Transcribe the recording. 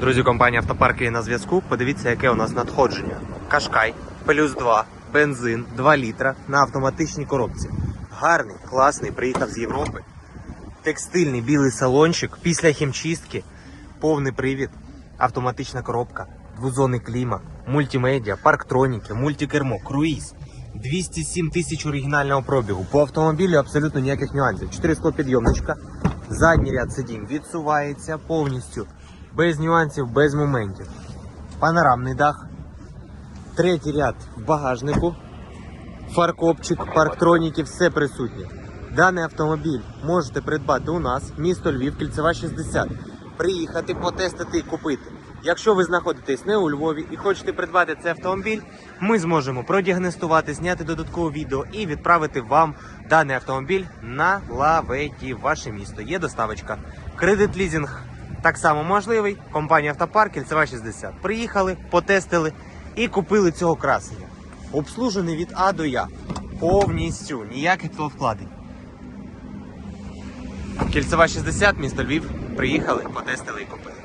Друзі, компанія Автопарк є на зв'язку. Подивіться, яке у нас надходження. Кашкай, плюс 2, бензин, 2 літра на автоматичній коробці. Гарний, класний, приїхав з Європи. Текстильний білий салончик після хімчистки, повний привід, автоматична коробка, двозонний кліма, мультимедіа, парктроніки, мультикермо, круїз. 207 тисяч оригінального пробігу. По автомобілю абсолютно ніяких нюансів. 400 підйомничка. Задній ряд сидінь відсувається повністю. Без нюансів, без моментів. Панорамний дах. Третій ряд в багажнику. Фаркопчик, парктроніки, все присутнє. Даний автомобіль можете придбати у нас, місто Львів, кільцева 60. Приїхати, потестити і купити. Якщо ви знаходитесь не у Львові і хочете придбати цей автомобіль, ми зможемо продіагностувати, зняти додаткове відео і відправити вам даний автомобіль на лаветі ваше місто. Є доставочка. Кредит лізинг так само можливий. Компанія Автопарк, кільцева 60. Приїхали, потестили і купили цього красення. Обслужений від А до Я. Повністю. Ніяких вкладень. Кільцева 60, місто Львів. Приїхали, потестили і купили.